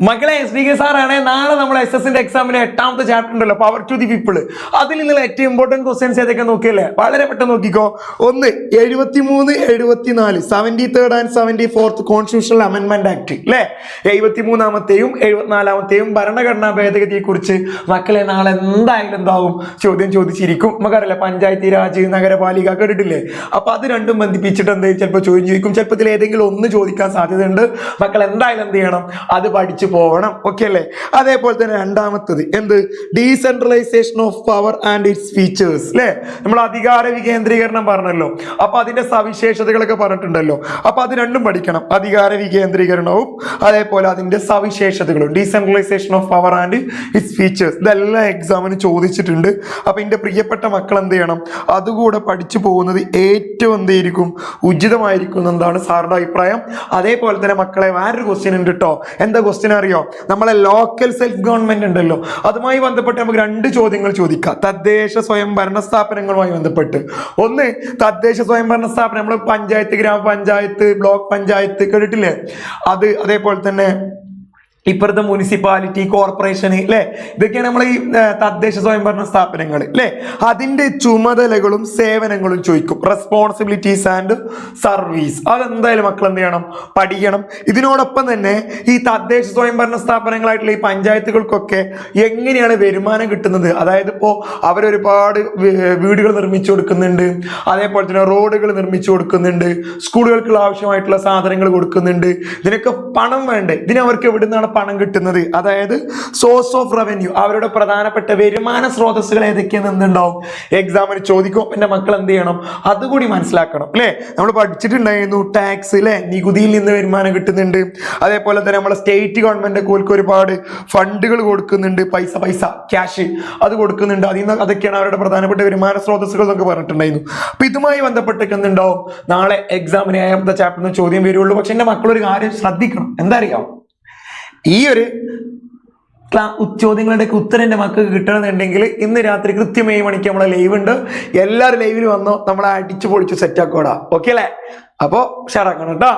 മക്കളെ S D K സാറാണ് നാളെ നമ്മൾ എസ് എസിന്റെ എക്സാമിന് എട്ടാമത്തെ ചാപ്റ്റർ ഉണ്ടല്ലോ പവർ ടു ദി പീപ്പിൾ അതിൽ നിന്നുള്ള ഏറ്റവും ഇമ്പോർട്ടന്റ് ക്വസ്റ്റ്യൻസ് ഏതൊക്കെ നോക്കിയല്ലേ? വളരെ പെട്ടെന്ന് നോക്കിക്കോ. ഒന്ന് എഴുപത്തി മൂന്ന് എഴുപത്തി നാല് seventy third and seventy fourth constitutional amendment act അല്ലേ എഴുപത്തി മൂന്നാമത്തെയും എഴുപത്തിനാലാമത്തെയും ഭരണഘടനാ ഭേദഗതിയെ കുറിച്ച് മക്കളെ നാളെ എന്തായാലും എന്താവും? ചോദ്യം ചോദിച്ചിരിക്കും. നമുക്കറിയില്ല പഞ്ചായത്തി രാജ് നഗരപാലിക കേട്ടിട്ടില്ലേ? അപ്പൊ അത് രണ്ടും ബന്ധിപ്പിച്ചിട്ട് എന്ത് ചെയ്യും? ചിലപ്പോൾ ചോദ്യം ചോദിക്കും. ചിലപ്പോൾ ഇതിൽ ഏതെങ്കിലും ഒന്ന് ചോദിക്കാൻ സാധ്യതയുണ്ട്. മക്കൾ എന്തായാലും എന്ത് ചെയ്യണം? അത് പഠിച്ചു പോകണം ഓക്കെ അല്ലേ? അതേപോലെ തന്നെ രണ്ടാമത്തത് എന്ത്? Decentralisation of power and its features അല്ലേ നമ്മൾ അധികാര വികേന്ദ്രീകരണം പറഞ്ഞല്ലോ. അപ്പൊ അതിന്റെ സവിശേഷതകളൊക്കെ പറഞ്ഞിട്ടുണ്ടല്ലോ. അപ്പൊ അത് രണ്ടും പഠിക്കണം. അധികാര വികേന്ദ്രീകരണവും അതേപോലെ അതിന്റെ സവിശേഷതകളും. Decentralisation of power and its features ഇതെല്ലാം എക്സാമിന് ചോദിച്ചിട്ടുണ്ട്. അപ്പൊ എന്റെ പ്രിയപ്പെട്ട മക്കൾ എന്ത് ചെയ്യണം? അതുകൂടെ പഠിച്ചു പോകുന്നത് ഏറ്റവും എന്തായിരിക്കും ഉചിതമായിരിക്കും എന്നാണ് സാറിന്റെ അഭിപ്രായം? അതേപോലെ തന്നെ മക്കളെ വേറൊരു ക്വസ്റ്റ്യൻ ഉണ്ട് കേട്ടോ എന്താ ക്വസ്റ്റ്യൻ അറിയോ? നമ്മളെ ലോക്കൽ സെൽഫ് ഗവൺമെന്റ് ഉണ്ടല്ലോ. അതുമായി ബന്ധപ്പെട്ട് നമുക്ക് രണ്ട് ചോദ്യങ്ങൾ ചോദിക്കാം. തദ്ദേശ സ്വയം ഭരണ സ്ഥാപനങ്ങളുമായി ബന്ധപ്പെട്ട്. ഒന്ന് തദ്ദേശ സ്വയം ഭരണ സ്ഥാപനം നമ്മൾ പഞ്ചായത്ത് ഗ്രാമപഞ്ചായത്ത് ബ്ലോക്ക് പഞ്ചായത്ത് കേട്ടിട്ടില്ലേ? അത് അതേപോലെ തന്നെ ഇപ്പുറത്തെ മുനിസിപ്പാലിറ്റി കോർപ്പറേഷൻ അല്ലെ ഇതൊക്കെയാണ് നമ്മൾ ഈ തദ്ദേശ സ്വയംഭരണ സ്ഥാപനങ്ങൾ അല്ലെ അതിന്റെ ചുമതലകളും സേവനങ്ങളും ചോദിക്കും. റെസ്പോൺസിബിലിറ്റീസ് ആൻഡ് സർവീസ് അതെന്തായാലും മക്കൾ എന്ത് ചെയ്യണം? പഠിക്കണം. ഇതിനോടൊപ്പം തന്നെ ഈ തദ്ദേശ സ്വയംഭരണ സ്ഥാപനങ്ങളായിട്ടുള്ള ഈ പഞ്ചായത്തുകൾക്കൊക്കെ എങ്ങനെയാണ് വരുമാനം കിട്ടുന്നത്? അതായത് ഇപ്പോൾ അവരൊരുപാട് വീടുകൾ നിർമ്മിച്ചു കൊടുക്കുന്നുണ്ട്. അതേപോലെ തന്നെ റോഡുകൾ നിർമ്മിച്ചു കൊടുക്കുന്നുണ്ട്. സ്കൂളുകൾക്കുള്ള ആവശ്യമായിട്ടുള്ള സാധനങ്ങൾ കൊടുക്കുന്നുണ്ട്. ഇതിനൊക്കെ പണം വേണ്ടേ? ഇതിനവർക്ക് എവിടെ നിന്നാണ് പണം കിട്ടുന്നത്. അതായത് സോഴ്സ് ഓഫ് റവന്യൂ അവരുടെ പ്രധാനപ്പെട്ട വരുമാന സ്രോതസ്സുകൾ ഏതൊക്കെയാണ് എന്തുണ്ടാവും എക്സാമിന് ചോദിക്കും. എന്റെ മക്കൾ എന്ത് ചെയ്യണം? അതുകൂടി മനസ്സിലാക്കണം. അല്ലേ? നമ്മൾ പഠിച്ചിട്ടുണ്ടായിരുന്നു ടാക്സ് അല്ലേ നികുതിയിൽ നിന്ന് വരുമാനം കിട്ടുന്നുണ്ട്. അതേപോലെ തന്നെ നമ്മളെ സ്റ്റേറ്റ് ഗവൺമെന്റ് ഒക്കെ ഒരുപാട് ഫണ്ടുകൾ കൊടുക്കുന്നുണ്ട്. പൈസ പൈസ ക്യാഷ് അത് കൊടുക്കുന്നുണ്ട്. അതിൽ നിന്ന് അതൊക്കെയാണ് അവരുടെ പ്രധാനപ്പെട്ട വരുമാന സ്രോതസ്സുകൾ എന്നൊക്കെ പറഞ്ഞിട്ടുണ്ടായിരുന്നു. അപ്പൊ ഇതുമായി ബന്ധപ്പെട്ടൊക്കെ എന്തുണ്ടാവും നാളെ എക്സാമിന് ചാപ്റ്ററിന് ചോദ്യം വരുള്ളൂ. പക്ഷെ എന്റെ മക്കളൊരു കാര്യം ശ്രദ്ധിക്കണം. എന്താ അറിയാം ഈ ഒരു ചോദ്യങ്ങളുടെയൊക്കെ ഉത്തരം എന്റെ മക്കൾക്ക് കിട്ടണമെന്നുണ്ടെങ്കിൽ ഇന്ന് രാത്രി കൃത്യം ഏഴ് മണിക്ക് നമ്മളെ ലൈവ് ഉണ്ട്. എല്ലാവരും ലൈവിൽ വന്നോ നമ്മളെ അടിച്ചു പൊളിച്ച് സെറ്റാക്കോടാ ഓക്കെ അല്ലേ? അപ്പോൾ ഷെയറാക്കണം കേട്ടോ